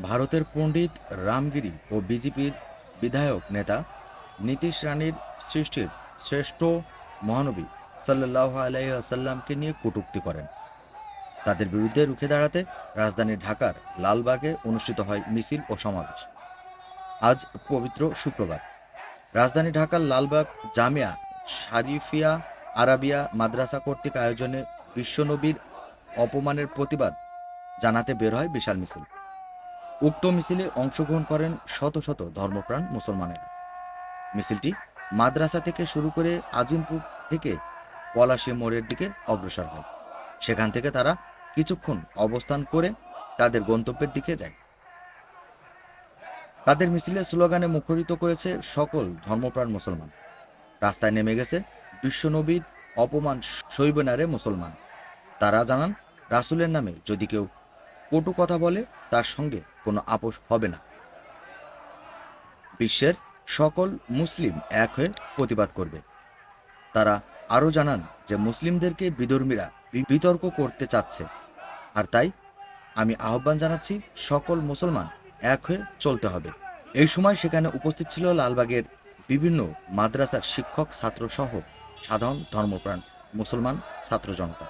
ভারতের পণ্ডিত রামগিরি ও বিজেপির বিধায়ক নেতা নীতিশ রানীর সৃষ্টির শ্রেষ্ঠ মহানবী সাল্লাহ আলাইসাল্লামকে নিয়ে কটূক্তি করেন। তাদের বিরুদ্ধে রুখে দাঁড়াতে রাজধানী ঢাকার লালবাগে অনুষ্ঠিত হয় মিছিল ও সমাবেশ। আজ পবিত্র শুক্রবার। রাজধানী ঢাকার লালবাগ জামিয়া শারিফিয়া আরাবিয়া মাদ্রাসা কর্তৃক আয়োজনে বিশ্বনবীর অপমানের প্রতিবাদ জানাতে বের হয় বিশাল মিছিল। উক্ত মিছিলে অংশগ্রহণ করেন শত শত ধর্মপ্রাণ মুসলমানেরা। মিছিলটি মাদ্রাসা থেকে শুরু করে আজিমপুর থেকে পলাশী মোড়ের দিকে অগ্রসর হয়। সেখান থেকে তারা কিছুক্ষণ অবস্থান করে তাদের গন্তব্যের দিকে যায়। তাদের মিছিলে স্লোগানে মুখরিত করেছে সকল ধর্মপ্রাণ মুসলমান। রাস্তায় নেমে গেছে বিশ্বনবীর অপমান সইব না রে মুসলমান। তারা জানান, রাসুলের নামে যদি কেউ কটু কথা বলে, তার সঙ্গে কোনো আপোষ হবে না। বিশ্বের সকল মুসলিম এক হয়ে প্রতিবাদ করবে। তারা আরও জানান যে মুসলিমদেরকে বিধর্মীরা বিতর্ক করতে চাচ্ছে। আর তাই আমি আহ্বান জানাচ্ছি সকল মুসলমান এক হয়ে চলতে হবে। এই সময় সেখানে উপস্থিত ছিল লালবাগের বিভিন্ন মাদ্রাসার শিক্ষক ছাত্র সহ সাধারণ ধর্মপ্রাণ মুসলমান ছাত্র জনতা